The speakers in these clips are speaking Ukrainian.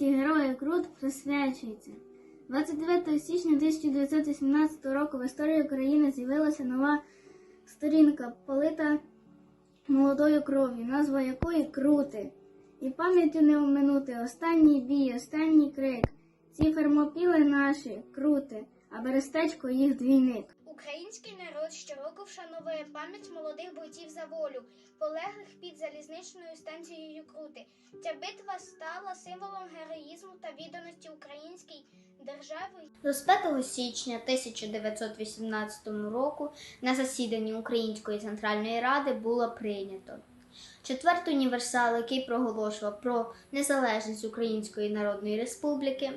пам'яті героя Крут присвячується. 29 січня 1918 року в історії України з'явилася нова сторінка, полита молодою кров'ю, назва якої Крути. І пам'яттю не оминути останній бій, останній крик. Ці фермопіли наші, крути, а берестечко їх двійник. Український народ щороку вшановує пам'ять молодих бойців за волю, полеглих під залізничною станцією Крути. Ця битва стала символом героїзму та відданості українській державі. 25 січня 1918 року на засіданні Української центральної ради було прийнято четвертий універсал, який проголошував про незалежність Української Народної Республіки.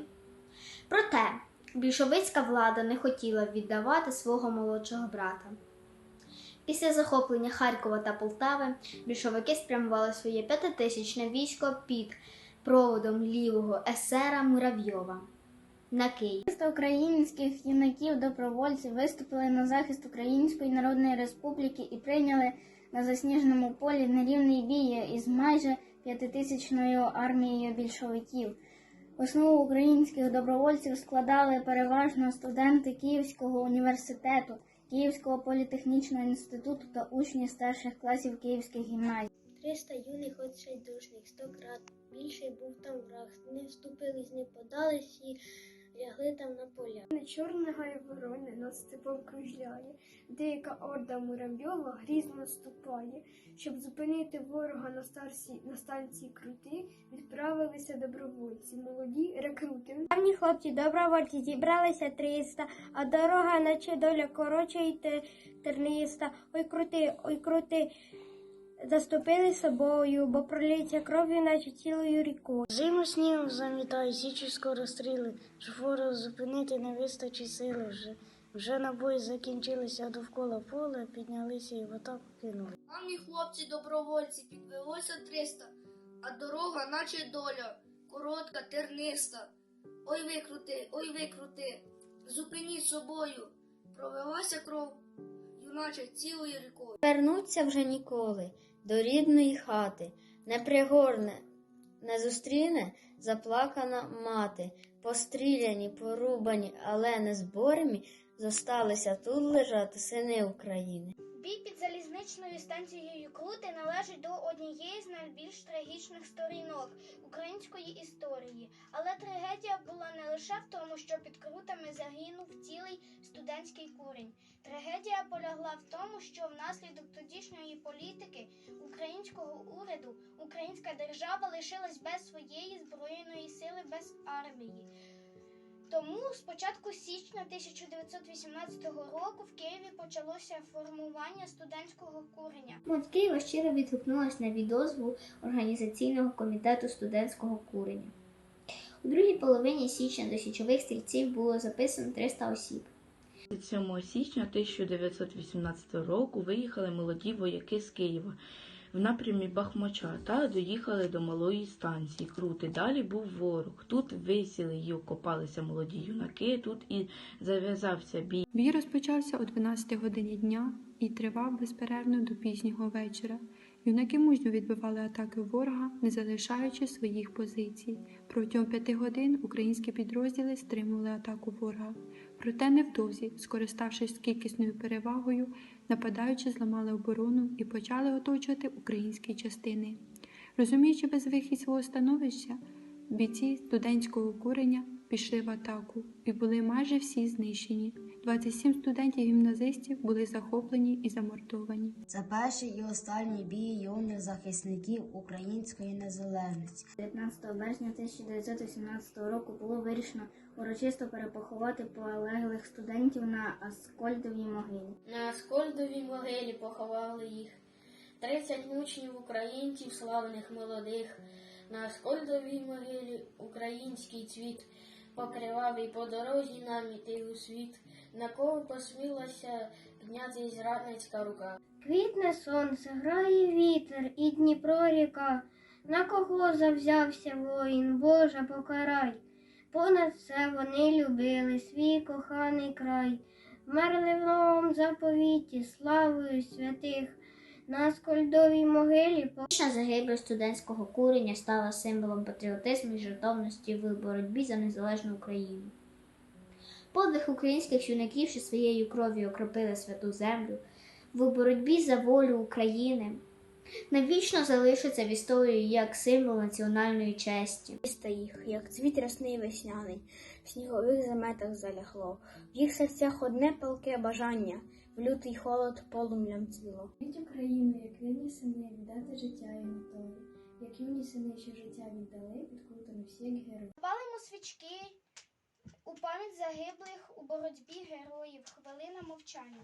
Проте більшовицька влада не хотіла віддавати свого молодшого брата. Після захоплення Харкова та Полтави більшовики спрямували своє п'ятитисячне військо під проводом лівого есера Муравйова на Київ. 300 українських юнаків-добровольців виступили на захист Української Народної Республіки і прийняли на засніженому полі нерівний бій із майже п'ятитисячною армією більшовиків. Основу українських добровольців складали переважно студенти Київського університету, Київського політехнічного інституту та учні старших класів київських гімназій. Триста юних отчайдушних, сто крат більший був там враг. Не вступились, не подались і лягли там на полях. Не чорна гай ворони над степом кружляє, деяка орда Муравйова грізно наступає. Щоб зупинити ворога на, старсі, на станції крути, відправилися добровольці, молоді рекрути. Давні хлопці добровольці зібралися триста, а дорога, наче доля коротша й те- терниста. Ой крути, ой крути. Заступили собою, бо пролється кров'ю, наче цілою рікою. Зиму снігом замітає, січі скоро стріли, ж ворог зупинити не вистачить сили вже. Вже набої закінчилися довкола поля, піднялися і в атаку кинули. Давні хлопці добровольці підвелося триста, а дорога, наче доля, коротка, терниста. Ой викрути, ой викрути, зупиніть собою, пролилася кров, юначе цілою рікою. Вернуться вже ніколи до рідної хати, не пригорне, не зустріне заплакана мати, постріляні, порубані, але не зборні, зосталися тут лежати сини України. Бій під залізничною станцією Крути належить до однієї з найбільш трагічних сторінок української історії. Але трагедія була не лише в тому, що під Крутами загинув цілий студентський курінь. Трагедія полягла в тому, що внаслідок тодішньої політики українського уряду українська держава лишилась без своєї збройної сили, без армії. Тому з початку січня 1918 року в Києві почалося формування студентського куреня. От Києва щиро відгукнулась на відозву Організаційного комітету студентського курення. У другій половині січня до січових стрільців було записано 300 осіб. 7 січня 1918 року виїхали молоді вояки з Києва в напрямі Бахмача та доїхали до малої станції Крути. Далі був ворог. Тут висіли й окопалися молоді юнаки, тут і зав'язався бій. Бій розпочався о 12 годині дня і тривав безперервно до пізнього вечора. Юнаки мужньо відбивали атаки ворога, не залишаючи своїх позицій. Протягом п'яти годин українські підрозділи стримували атаку ворога. Проте невдовзі, скориставшись кількісною перевагою, нападаючи зламали оборону і почали оточувати українські частини. Розуміючи безвихідь свого становища, бійці студентського курення пішли в атаку і були майже всі знищені. 27 студентів-гімназистів були захоплені і замордовані. Це перший і останній бій юних захисників української незалежності. 19 березня 1918 року було вирішено урочисто перепоховати полеглих студентів на Аскольдовій могилі. На Аскольдовій могилі поховали їх 30 учнів українців, славних молодих. На Аскольдовій могилі український цвіт покривав і по дорозі нам іти у світ, на кого посмілася підняти зрадницька рука. Квітне сонце, грає вітер і Дніпро ріка. На кого завзявся воїн, Боже, покарай. Понад все вони любили свій коханий край, вмерли в новому заповіті, славою святих. На Скольдовій могилі Трагічна загибель студентського курення стала символом патріотизму і жертовності в боротьбі за незалежну Україну. Подвиг українських юнаків, що своєю кров'ю окропили святу землю, в боротьбі за волю України навічно залишиться в історії як символ національної честі. Міста їх, як цвіт рясний весняний, в снігових заметах залягло. В їх серцях одне палке бажання, в лютий холод полум'ям цвіло. Від Україну, як вільні сини, віддати життя і готові, як юні сини, що життя віддали, підкрутили всі як герої. Палимо свічки у пам'ять загиблих у боротьбі героїв, хвилина мовчання.